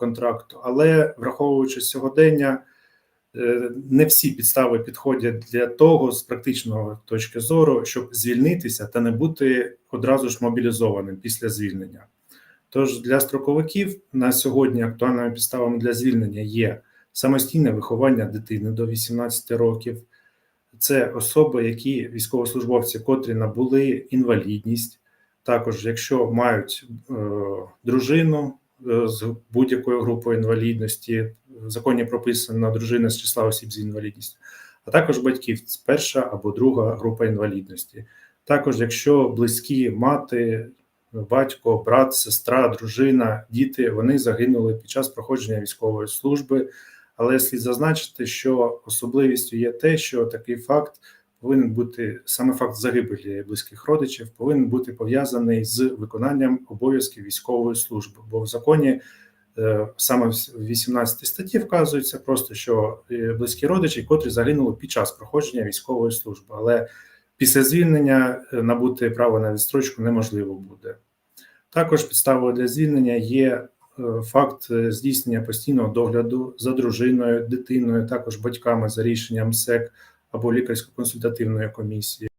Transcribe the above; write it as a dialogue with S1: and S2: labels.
S1: контракту, але враховуючи сьогодення, е, не всі підстави підходять для того з практичної точки зору, щоб звільнитися та не бути одразу ж мобілізованим після звільнення. Тож для строковиків на сьогодні актуальними підставами для звільнення є самостійне виховання дитини до 18 років, це особи, які військовослужбовці, котрі набули інвалідність, також якщо мають е, дружину з будь-якою групою інвалідності, в законі прописана дружина з числа осіб з інвалідністю, а також батьків перша або друга група інвалідності. Також, якщо близькі мати, батько, брат, сестра, дружина, діти вони загинули під час проходження військової служби. Але слід зазначити, що особливістю є те, що такий факт повинен бути саме факт загибелі близьких родичів, повинен бути пов'язаний з виконанням обов'язків військової служби. Бо в законі е, саме в 18 статті вказується просто, що е, близькі родичі, котрі загинули під час проходження військової служби, але після звільнення е, набути право на відстрочку неможливо буде. Також підставою для звільнення є факт здійснення постійного догляду за дружиною, дитиною, також батьками за рішенням СЕК або лікарсько-консультативної комісії.